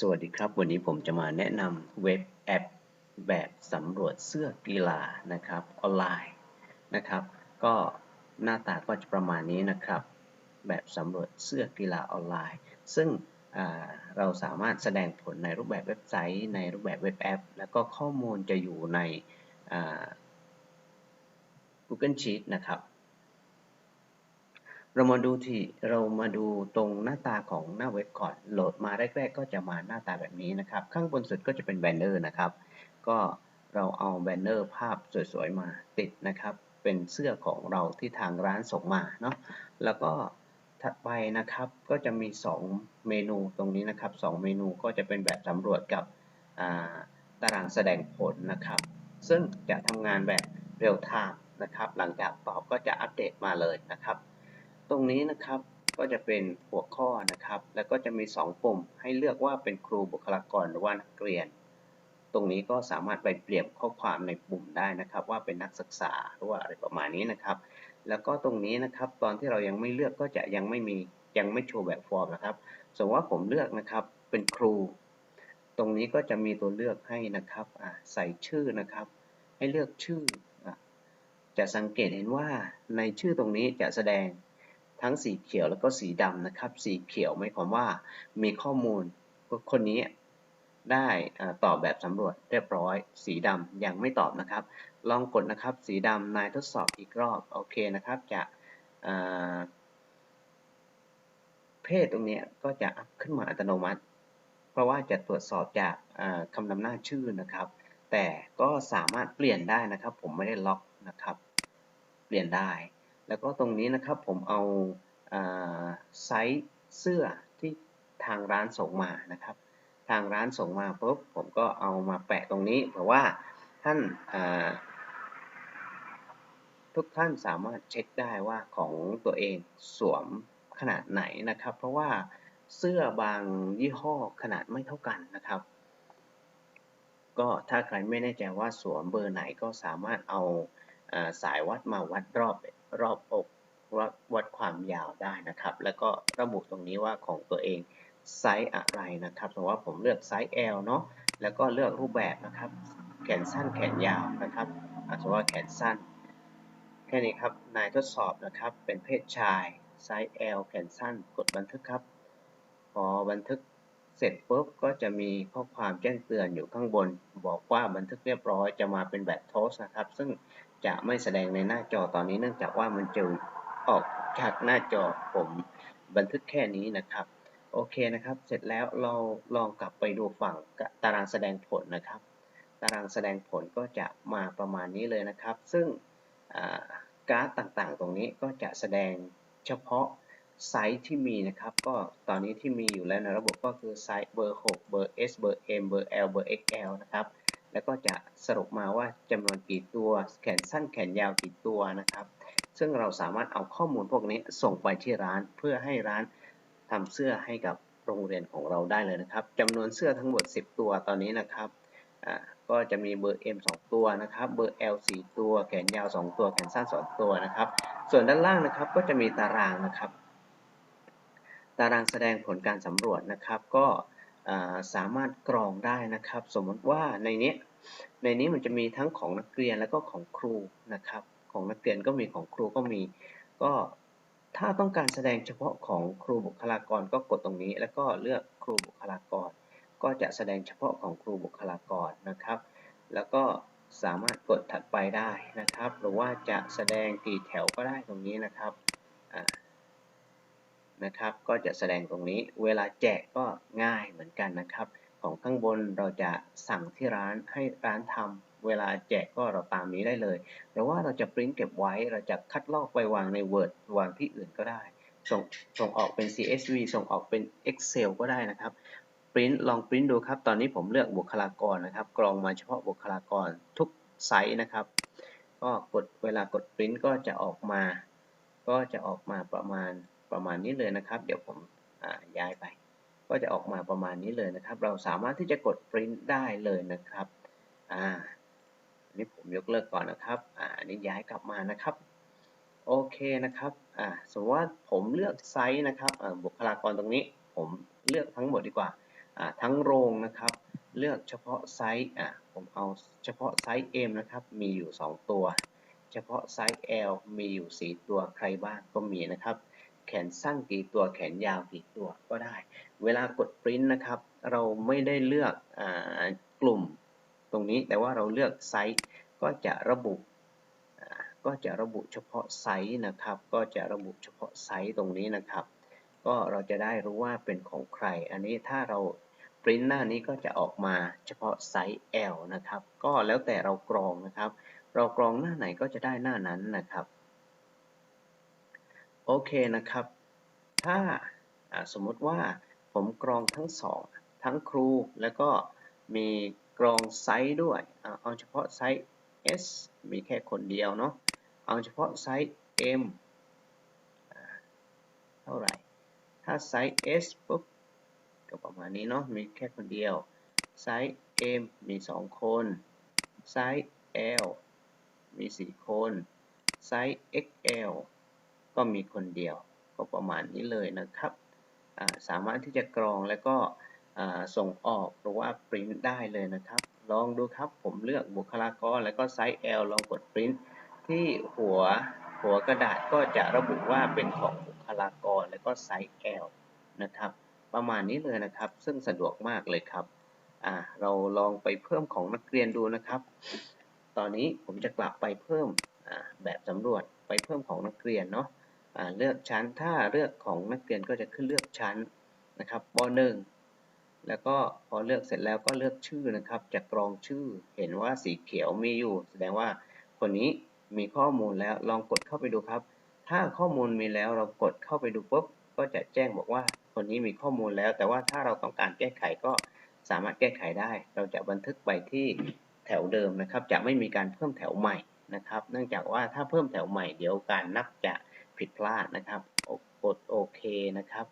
สวัสดีครับ วันนี้ผมจะมาแนะนำเว็บแอปแบบสำรวจเสื้อกีฬานะครับออนไลน์นะครับ ก็หน้าตาก็จะประมาณนี้นะครับ แบบสำรวจเสื้อกีฬาออนไลน์ ซึ่งเราสามารถแสดงผลในรูปแบบเว็บไซต์ ในรูปแบบเว็บแอป แล้วก็ข้อมูลจะอยู่ใน Google Sheet นะครับ เรามาดูที่เรามาดูตรงหน้าตาของหน้าเว็บก่อนโหลดมาแรก ๆ ก็จะมาหน้าตาแบบนี้นะครับ ข้างบนสุดก็จะเป็นแบนเนอร์นะครับ ก็เราเอาแบนเนอร์ภาพสวยๆมาติดนะครับ เป็นเสื้อของเราที่ทางร้านส่งมาเนาะแล้วก็ถัดไปนะครับก็จะมี 2 เมนูตรงนี้นะครับ 2 เมนูก็จะเป็นแบบสำรวจกับตารางแสดงผลนะครับ ซึ่งจะทำงานแบบเรียลไทม์นะครับ หลังจากตอบก็จะอัปเดตมาเลยนะครับ ตรงนี้นะครับก็จะเป็นหัวข้อนะครับ แล้วก็จะมี 2 ปุ่มให้เลือกว่าเป็นครูบุคลากรหรือว่านักเรียน ตรงนี้ก็สามารถไปเปลี่ยนข้อความในปุ่มได้นะครับ ว่าเป็นนักศึกษาหรือว่าอะไรประมาณนี้นะครับ แล้วก็ตรงนี้นะครับ ตอนที่เรายังไม่เลือกก็จะยังไม่มียังไม่โชว์แบบฟอร์มนะครับ สมมติว่าผมเลือกนะครับเป็นครู ตรงนี้ก็จะมีตัวเลือกให้นะครับใส่ชื่อนะครับ ให้เลือกชื่อ จะสังเกตเห็นว่าในชื่อตรงนี้จะแสดง ทั้งสีเขียวแล้วก็สีดำนะครับ สีเขียวหมายความว่ามีข้อมูลคนนี้ได้ตอบแบบสำรวจเรียบร้อย สีดำยังไม่ตอบนะครับ ลองกดนะครับ สีดำนายทดสอบอีกรอบ โอเคนะครับ จะเพศตรงนี้ก็จะอัพขึ้นมาอัตโนมัติ เพราะว่าจะตรวจสอบจากคำนำหน้าชื่อนะครับ แต่ก็สามารถเปลี่ยนได้นะครับ ผมไม่ได้ล็อกนะครับ เปลี่ยนได้ แล้วก็ตรงนี้นะครับผมเอาไซส์เสื้อที่ทางร้านส่งมานะครับ ทางร้านส่งมาปุ๊บผมก็เอามาแปะตรงนี้เพราะว่าท่านทุกท่านสามารถเช็คได้ว่าของตัวเองสวมขนาดไหนนะครับ เพราะว่าเสื้อบางยี่ห้อขนาดไม่เท่ากันนะครับ ก็ถ้าใครไม่แน่ใจว่าสวมเบอร์ไหนก็สามารถเอาสายวัดมาวัดรอบ รอบอกวัดวัดความยาวได้นะครับ แล้วก็ระบุตรงนี้ว่าของตัวเองไซส์อะไรนะครับสมมติว่าผมเลือกไซส์ L เนาะแล้วก็เลือกรูปแบบนะครับ แขนสั้นแขนยาวนะครับสมมติว่าแขนสั้นแค่นี้ครับนายทดสอบนะครับ เป็นเพศชายไซส์ L แขนสั้น กดบันทึกครับ พอบันทึกเสร็จปุ๊บก็จะมีข้อความแจ้งเตือนอยู่ข้างบน บอกว่าบันทึกเรียบร้อยจะมาเป็นแบบโทสนะครับ ซึ่ง จะไม่แสดงในหน้าจอตอนนี้เนื่องจากว่ามันจะออกจากหน้าจอผมบันทึกแค่นี้นะครับ โอเคนะครับ เสร็จแล้วเราลองกลับไปดูฝั่งตารางแสดงผลนะครับ ตารางแสดงผลก็จะมาประมาณนี้เลยนะครับ ซึ่งการ์ดต่างๆ ตรงนี้ก็จะแสดงเฉพาะไซส์ที่มีนะครับ ก็ตอนนี้ที่มีอยู่แล้วในระบบก็คือไซส์เบอร์ 6 เบอร์ S เบอร์ M เบอร์ L เบอร์ XL นะครับ แล้วก็จะสรุปมาว่าจำนวนกี่ตัวแขนสั้นแขนยาวกี่ตัวนะครับ ซึ่งเราสามารถเอาข้อมูลพวกนี้ส่งไปที่ร้านเพื่อให้ร้านทำเสื้อให้กับโรงเรียนของเราได้เลยนะครับจำนวนเสื้อทั้งหมด 10 ตัวตอนนี้นะครับก็จะมีเบอร์ M 2 ตัวนะครับ เบอร์ L 4 ตัว แขนยาว 2 ตัว แขนสั้น 2 ตัวนะครับ ส่วนด้านล่างนะครับก็จะมีตารางนะครับ ตารางแสดงผลการสำรวจนะครับ ก็ สามารถกรองได้นะครับ สมมติว่าในนี้ในนี้มันจะมีทั้งของนักเรียนแล้วก็ของครูนะครับ ของนักเรียนก็มีของครูก็มี ก็ถ้าต้องการแสดงเฉพาะของครูบุคลากรก็กดตรงนี้ แล้วก็เลือกครูบุคลากร ก็จะแสดงเฉพาะของครูบุคลากรนะครับ แล้วก็สามารถกดถัดไปได้นะครับ หรือว่าจะแสดงกี่แถวก็ได้ตรงนี้นะครับ นะครับ ก็จะแสดงตรงนี้ เวลาแจกก็ง่ายเหมือนกันนะครับ ของข้างบนเราจะสั่งที่ร้านให้ร้านทำเวลาแจกก็เราตามนี้ได้เลย หรือว่าเราจะปริ้นเก็บไว้ เราจะคัดลอกไปวางใน Word วางที่อื่นก็ได้ ส่งส่งออกเป็น CSV ส่งออกเป็น Excel ก็ได้นะครับปริ้นลองปริ้นดูครับ ตอนนี้ผมเลือกบุคลากรนะครับ กรองมาเฉพาะบุคลากรทุกไซส์นะครับ ก็กดเวลากดปริ้นก็จะออกมา ก็จะออกมาประมาณ ประมาณนี้เลยนะครับ เดี๋ยวผมย้ายไป ก็จะออกมาประมาณนี้เลยนะครับ เราสามารถที่จะกดปริ้นได้เลยนะครับอ่านี่ผมยกเลิกก่อนนะครับอ่านี้ย้ายกลับมานะครับโอเคนะครับอ่าสมมติว่าผมเลือกไซส์นะครับบุคลากรตรงนี้ ผมเลือกทั้งหมดดีกว่าอ่าทั้งโรงนะครับ เลือกเฉพาะไซส์อะผมเอาเฉพาะไซส์ M นะครับมีอยู่ 2 ตัว เฉพาะไซส์ L มีอยู่ 4 ตัวใครบ้างก็มีนะครับ ขนสั้นกี่ตัวแขนยาวกี่ตัวก็ได้ เวลากดปริ้นนะครับ เราไม่ได้เลือกอกลุ่มตรงนี้แต่ว่าเราเลือกไซส์ก็จะระบุก็จะระบุเฉพาะไซส์นะครับ ก็จะระบุเฉพาะไซส์ตรงนี้นะครับ ก็เราจะได้รู้ว่าเป็นของใคร อันนี้ถ้าเราปริ้นหน้านี้ก็จะออกมาเฉพาะไซส์ L นะครับ ก็แล้วแต่เรากรองนะครับ เรากรองหน้าไหนก็จะได้หน้านั้นนะครับ โอเคนะครับ ถ้าสมมติว่าผมกรองทั้งสอง ทั้งครูแล้วก็มีกรองไซส์ด้วย เอาเฉพาะไซส์ S มีแค่คนเดียวเนาะ เอาเฉพาะไซส์ M เท่าไหร่ ถ้าไซส์ S ปุ๊บก็ประมาณนี้เนาะ มีแค่คนเดียว ไซส์ M มี 2 คน ไซส์ L มี 4 คน ไซส์ XL ก็มีคนเดียว ก็ประมาณนี้เลยนะครับสามารถที่จะกรองแล้วก็ส่งออกหรือว่าปริ้นได้เลยนะครับ ลองดูครับผมเลือกบุคลากรแล้วก็ไซส์ L ลองกดปริ้นที่หัวหัวกระดาษก็จะระบุว่าเป็นของบุคลากรแล้วก็ไซส์ L นะครับ ประมาณนี้เลยนะครับ ซึ่งสะดวกมากเลยครับเราลองไปเพิ่มของนักเรียนดูนะครับ ตอนนี้ผมจะกลับไปเพิ่มแบบสำรวจไปเพิ่มของนักเรียนเนาะ เลือกชั้น ถ้าเลือกของนักเรียนก็จะขึ้นเลือกชั้นนะครับป .1 แล้วก็พอเลือกเสร็จแล้วก็เลือกชื่อนะครับ จะกรองชื่อ เห็นว่าสีเขียวมีอยู่ แสดงว่าคนนี้มีข้อมูลแล้ว ลองกดเข้าไปดูครับ ถ้าข้อมูลมีแล้วเรากดเข้าไปดูปุ๊บ ก็จะแจ้งบอกว่าคนนี้มีข้อมูลแล้ว แต่ว่าถ้าเราต้องการแก้ไขก็สามารถแก้ไขได้ เราจะบันทึกไปที่แถวเดิมนะครับ จะไม่มีการเพิ่มแถวใหม่นะครับ เนื่องจากว่าถ้าเพิ่มแถวใหม่เดี๋ยวการนับจะ ผิดพลาดนะครับกดโอเคนะครับ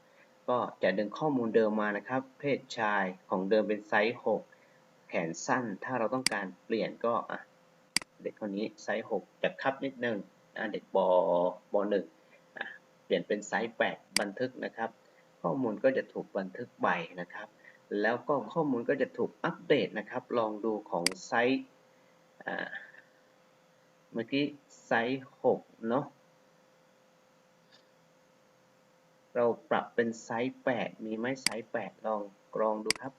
ก็จะดึงข้อมูลเดิมมานะครับ เพศชายของเดิมเป็นไซส์6แขนสั้น ถ้าเราต้องการเปลี่ยนก็เด็กคนนี้ไซส์6จะคับนิดนึงเด็กบอบหนึ่งเปลี่ยนเป็นไซส์8บันทึกนะครับ ข้อมูลก็จะถูกบันทึกใบนะครับ แล้วก็ข้อมูลก็จะถูกอัปเดตนะครับ ลองดูของไซส์เมื่อกี้ไซส์6เนาะ เราปรับเป็นไซส์ 8 มีไหมไซส์ 8 ลองกรองดูครับ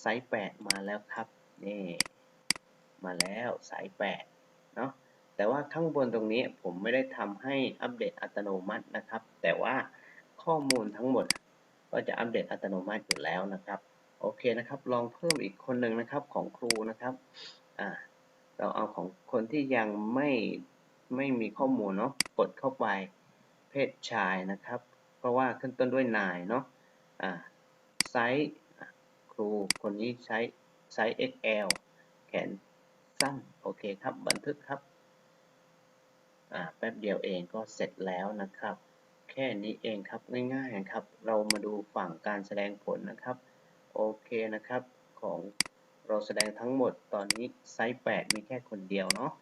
ไซส์ 8 มาแล้วครับ นี่ มาแล้วไซส์ 8 เนาะ แต่ว่าข้างบนตรงนี้ผมไม่ได้ทำให้อัปเดตอัตโนมัตินะครับ แต่ว่าข้อมูลทั้งหมด ก็จะอัปเดตอัตโนมัติอยู่แล้วนะครับ โอเคนะครับ ลองเพิ่มอีกคนหนึ่งนะครับของครูนะครับ อ่า เราเอาของคนที่ยังไม่ไม่มีข้อมูลเนาะ กดเข้าไป เพศชายนะครับ ราะว่าขึ้นต้นด้วยนายเนาะอ่าไซส์ครูคนนี้ใช้ไซส์ XL แขนสั้นโอเคครับบันทึกครับอ่าแป๊บเดียวเองก็เสร็จแล้วนะครับ แค่นี้เองครับง่ายๆครับ เรามาดูฝั่งการแสดงผลนะครับโอเคนะครับของเราแสดงทั้งหมดตอนนี้ไซส์ 8 มีแค่คนเดียวเนาะ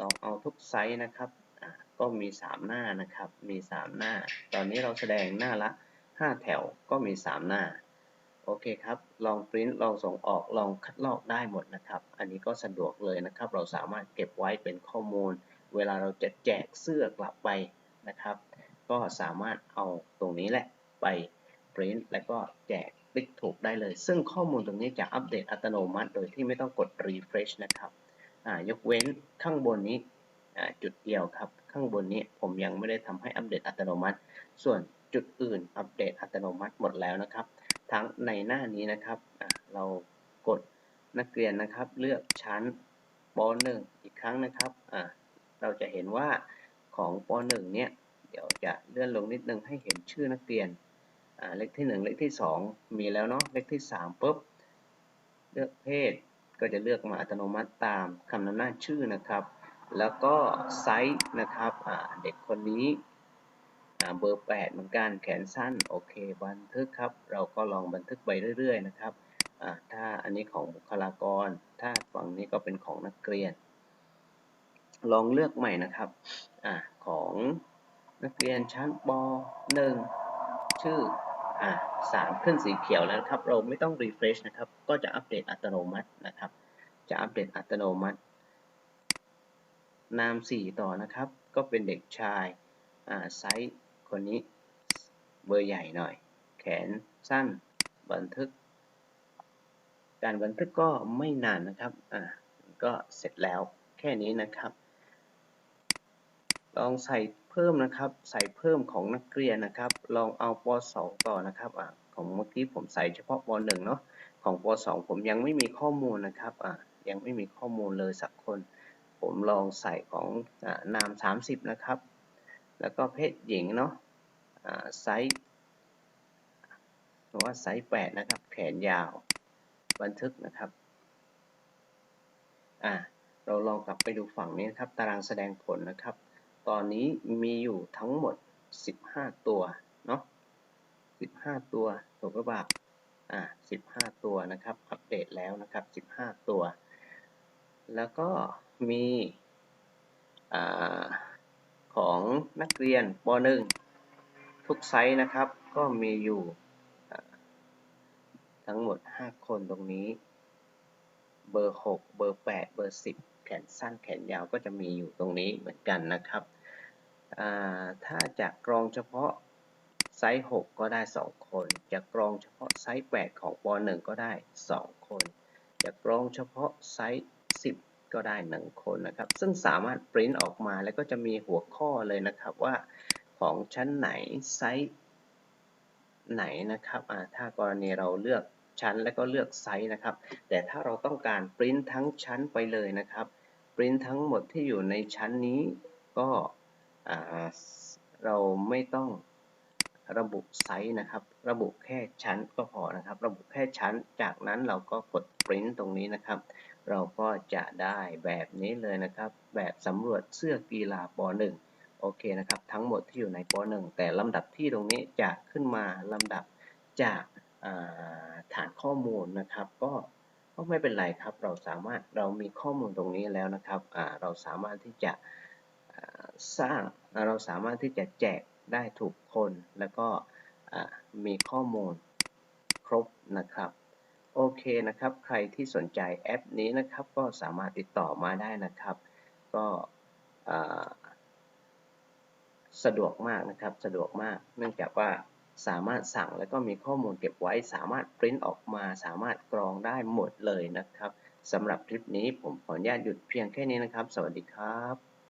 ลองเอาทุกไซส์นะครับ ก็มี 3 หน้านะครับ มี 3 หน้า ตอนนี้เราแสดงหน้าละ 5 แถวก็มี 3 หน้า โอเคครับ ลองปริ้นลองส่งออก ลองคัดลอกได้หมดนะครับ อันนี้ก็สะดวกเลยนะครับ เราสามารถเก็บไว้เป็นข้อมูล เวลาเราจะแจกเสื้อกลับไปนะครับ ก็สามารถเอาตรงนี้แหละไปปริ้นแล้วก็แจกคลิกถูกได้เลย ซึ่งข้อมูลตรงนี้จะอัปเดตอัตโนมัติ โดยที่ไม่ต้องกด refresh นะครับ ยกเว้นข้างบนนี้จุดเดียวครับ ข้างบนนี้ผมยังไม่ได้ทำให้อัปเดตอัตโนมัติ ส่วนจุดอื่นอัปเดตอัตโนมัติหมดแล้วนะครับ ทั้งในหน้านี้นะครับ เรากดนักเรียนนะครับ เลือกชั้นป .1 อีกครั้งนะครับ เราจะเห็นว่าของป .1 เนี่ย เดี๋ยวจะเลื่อนลงนิดนึงให้เห็นชื่อนักเรียน เลขที่ 1 เลขที่ 2 มีแล้วเนาะ เลขที่3ปุ๊บ เลือกเพศ ก็จะเลือกมาอัตโนมัติตามคำนำหน้าชื่อนะครับ แล้วก็ไซส์นะครับเด็กคนนี้เบอร์ 8 เหมือนกันแขนสั้น โอเค บันทึกครับ เราก็ลองบันทึกไปเรื่อยๆนะครับถ้าอันนี้ของบุคลากร ถ้าฝั่งนี้ก็เป็นของนักเรียน ลองเลือกใหม่นะครับอของนักเรียนชั้นป .1 ชื่ออ่าสามขึ้นสีเขียวแล้วครับ เราไม่ต้อง refresh นะครับ ก็จะอัปเดตอัตโนมัตินะครับ จะอัปเดตอัตโนมัติ นามสี่ต่อนะครับ ก็เป็นเด็กชายไซส์คนนี้เบอร์ใหญ่หน่อย แขนสั้นบันทึก การบันทึกก็ไม่นานนะครับอ่าก็เสร็จแล้วแค่นี้นะครับ ลองใส่เพิ่มนะครับ ใส่เพิ่มของนักเรียนนะครับ ลองเอาป .2 ต่อนะครับอ่าของเมื่อกี้ผมใส่เฉพาะป .1 เนาะของป .2 ผมยังไม่มีข้อมูลนะครับอ่ายังไม่มีข้อมูลเลยสักคน ผมลองใส่ของอนาม 30 นะครับ แล้วก็เพศหญิงเนาะไซส์หรือว่าไซส์ 8 นะครับ แขนยาว บันทึกนะครับ อ่า เราลองกลับไปดูฝั่งนี้นะครับ ตารางแสดงผลนะครับ ตอนนี้มีอยู่ทั้งหมด 15 ตัว เนาะ15 ตัวถูกหรือเปล่าอ่า15 ตัวนะครับ อัปเดตแล้วนะครับ 15 ตัว แล้วก็ มีอของนักเรียนป .1 ทุกไซส์นะครับ ก็มีอยู่ทั้งหมด 5 คนตรงนี้ เบอร์ 6 เบอร์ 8 เบอร์ 10 แขนสั้นแขนยาวก็จะมีอยู่ตรงนี้เหมือนกันนะครับ ถ้าจะกรองเฉพาะไซส์ 6 ก็ได้ 2 คน จะกรองเฉพาะไซส์ 8 ของป .1 ก็ได้ 2 คน จะกรองเฉพาะไซส์ 10 ก็ได้1คนนะครับ ซึ่งสามารถปริ้นออกมาแล้วก็จะมีหัวข้อเลยนะครับว่าของชั้นไหนไซส์ไหนนะครับถ้ากรณีเราเลือกชั้นแล้วก็เลือกไซส์นะครับ แต่ถ้าเราต้องการปริ้นทั้งชั้นไปเลยนะครับปริ้นทั้งหมดที่อยู่ในชั้นนี้ก็เราไม่ต้องระบุไซส์นะครับ ระบุแค่ชั้นก็พอนะครับ ระบุแค่ชั้น จากนั้นเราก็กดปริ้นตรงนี้นะครับ เราก็ จะได้แบบนี้เลยนะครับ แบบสำรวจเสื้อกีฬาป .1 โอเคนะครับ ทั้งหมดที่อยู่ในป .1 แต่ลำดับที่ตรงนี้จะขึ้นมาลำดับจากฐานข้อมูลนะครับ ก็ก็ไม่เป็นไรครับ เราสามารถเรามีข้อมูลตรงนี้แล้วนะครับเราสามารถที่จะสร้างเราสามารถที่จะแจกได้ถูกคน แล้วก็มีข้อมูลครบนะครับ โอเคนะครับ ใครที่สนใจแอปนี้นะครับก็สามารถติดต่อมาได้นะครับ ก็สะดวกมากนะครับ สะดวกมาก เนื่องจากว่าสามารถสั่งแล้วก็มีข้อมูลเก็บไว้ สามารถปริ้นออกมา สามารถกรองได้หมดเลยนะครับสำหรับคลิปนี้ผมขออนุญาตหยุดเพียงแค่นี้นะครับ สวัสดีครับ